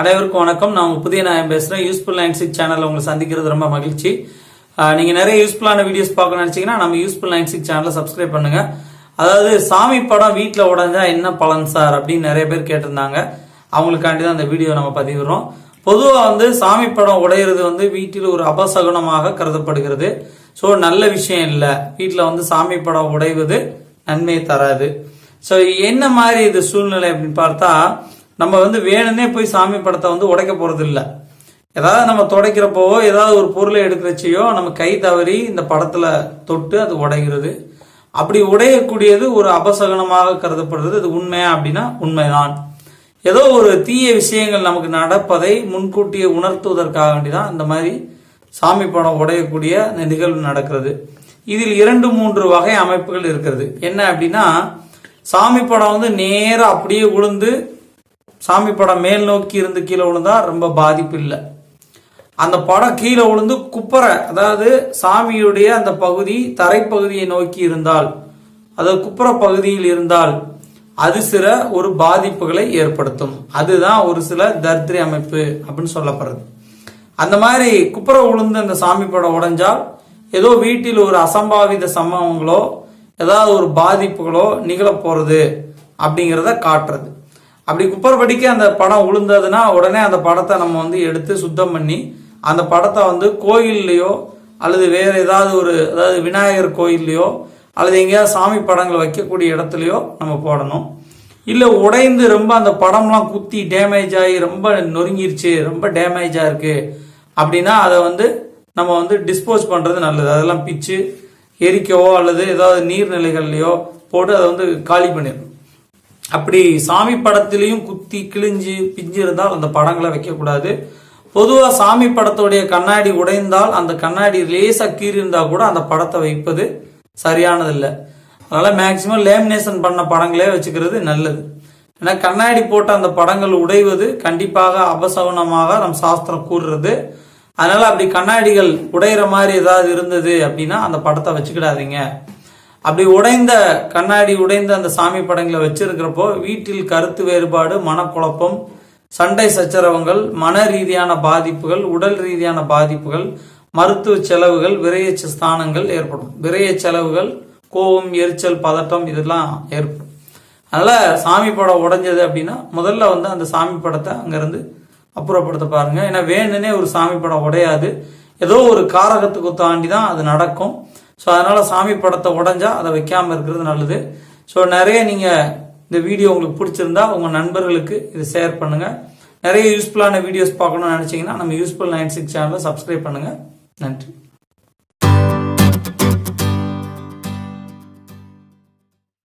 அனைவருக்கும் வணக்கம். நான் உங்க புதிய நான் பேசுறேன். யூஸ்ஃபுல் நைன் சிக்ஸ் சேனல்ல உங்களை சந்திக்கிறது ரொம்ப மகிழ்ச்சி. நீங்க நிறைய யூஸ்ஃபுல்லான வீடியோஸ் பார்க்க நினைச்சீங்கன்னா நம்ம யூஸ்ஃபுல் நைன் சிக்ஸ் சேனலை சப்ஸ்கிரைப் பண்ணுங்க. அதாவது சாமி படம் வீட்டில் உடஞ்சா என்ன பலன் சார் அப்படின்னு நிறைய பேர் கேட்டிருந்தாங்க. அவங்களுக்காண்டி தான் அந்த வீடியோ நம்ம பதிவிடுறோம். பொதுவாக வந்து சாமி படம் உடையிறது வந்து வீட்டில் ஒரு அபசகுனமாக கருதப்படுகிறது. ஸோ நல்ல விஷயம் இல்லை. வீட்டில் வந்து சாமி படம் உடைவது நன்மை தராது. ஸோ என்ன மாதிரி இது சூழ்நிலை அப்படின்னு பார்த்தா நம்ம வந்து வேணும்னே போய் சாமி படத்தை வந்து உடைக்க போறது இல்லை ஏதாவது நம்ம துடைக்கிறப்போ ஏதாவது ஒரு பொருளை எடுக்கிறச்சையோ நம்ம கை தவறி இந்த படத்துல தொட்டு அது உடைகிறது. அப்படி உடையக்கூடியது ஒரு அபசகனமாக கருதப்படுறது இது உண்மையா அப்படின்னா உண்மைதான். ஏதோ ஒரு தீய விஷயங்கள் நமக்கு நடப்பதை முன்கூட்டியே உணர்த்துவதற்காக வேண்டிதான் இந்த மாதிரி சாமி படம் உடையக்கூடிய இந்த நிகழ்வு நடக்கிறது. இதில் இரண்டு மூன்று வகை அமைப்புகள் இருக்கிறது. என்ன அப்படின்னா சாமி படம் வந்து நேராக அப்படியே விழுந்து சாமி படம் மேல் நோக்கி இருந்து கீழே விழுந்தா ரொம்ப பாதிப்பு இல்லை. அந்த படம் கீழே விழுந்து குப்பரை அதாவது சாமியுடைய அந்த பகுதி தரைப்பகுதியை நோக்கி இருந்தால் அதாவது குப்புற பகுதியில் இருந்தால் அது சில ஒரு பாதிப்புகளை ஏற்படுத்தும். அதுதான் ஒரு சில தர்திரி அமைப்பு அப்படின்னு சொல்லப்படுறது. அந்த மாதிரி குப்புற விழுந்து அந்த சாமி படம் உடைஞ்சால் ஏதோ வீட்டில் ஒரு அசம்பாவித சம்பவங்களோ ஏதாவது ஒரு பாதிப்புகளோ நிகழப் போறது அப்படிங்கிறத காட்டுறது. அப்படி குப்பரப்படிக்கு அந்த படம் உளுந்ததுன்னா உடனே அந்த படத்தை நம்ம வந்து எடுத்து சுத்தம் பண்ணி அந்த படத்தை வந்து கோயில்லையோ அல்லது வேற ஏதாவது ஒரு அதாவது விநாயகர் கோயில்லையோ அல்லது எங்கேயாவது சாமி படங்களை வைக்கக்கூடிய இடத்துலையோ நம்ம போடணும். இல்லை உடைந்து ரொம்ப அந்த படம்லாம் குத்தி டேமேஜ் ஆகி ரொம்ப நொறுங்கிருச்சு ரொம்ப டேமேஜாக இருக்குது அப்படின்னா அதை வந்து நம்ம வந்து டிஸ்போஸ் பண்ணுறது நல்லது. அதெல்லாம் பிச்சு எரிக்கவோ அல்லது ஏதாவது நீர்நிலைகள்லையோ போட்டு அதை வந்து காலி பண்ணிடணும். அப்படி சாமி படத்திலையும் குத்தி கிழிஞ்சு பிஞ்சு இருந்தால் அந்த படங்களை வைக்கக்கூடாது. பொதுவாக சாமி படத்துடைய கண்ணாடி உடைந்தால் அந்த கண்ணாடி லேசா கீறி கூட அந்த படத்தை வைப்பது சரியானதில்லை. அதனால மேக்சிமம் லேமினேஷன் பண்ண படங்களே வச்சுக்கிறது நல்லது. ஏன்னா கண்ணாடி போட்ட அந்த படங்கள் உடைவது கண்டிப்பாக அபசவனமாக நம் சாஸ்திரம் கூறுறது. அதனால அப்படி கண்ணாடிகள் உடையிற மாதிரி ஏதாவது இருந்தது அப்படின்னா அந்த படத்தை வச்சுக்கிடாதீங்க. அப்படி உடைந்த கண்ணாடி உடைந்த அந்த சாமி படங்களை வச்சிருக்கிறப்போ வீட்டில் கருத்து வேறுபாடு மனக்குழப்பம் சண்டை சச்சரவங்கள் மன ரீதியான பாதிப்புகள் உடல் ரீதியான பாதிப்புகள் மருத்துவ செலவுகள் விரைய ஸ்தானங்கள் ஏற்படும். விரைய செலவுகள் கோபம் எரிச்சல் பதட்டம் இதெல்லாம் ஏற்படும். அதனால சாமி படம் உடைஞ்சது அப்படின்னா முதல்ல வந்து அந்த சாமி படத்தை அங்கிருந்து அப்புறப்படுத்த பாருங்க. ஏன்னா வேணுன்னே ஒரு சாமி படம் உடையாது. ஏதோ ஒரு காரகத்துக்கு தாண்டி தான் அது நடக்கும். ஸோ அதனால் சாமி படத்தை உடஞ்சா அதை வைக்காமல் இருக்கிறது நல்லது. ஸோ நிறைய நீங்கள் இந்த வீடியோ உங்களுக்கு பிடிச்சிருந்தா உங்கள் நண்பர்களுக்கு இது ஷேர் பண்ணுங்கள் நிறைய யூஸ்ஃபுல்லான வீடியோஸ் பார்க்கணும்னு நினச்சிங்கன்னா நம்ம யூஸ்ஃபுல் நைன் சிக்ஸ் சேனலை சப்ஸ்கிரைப் பண்ணுங்கள் நன்றி.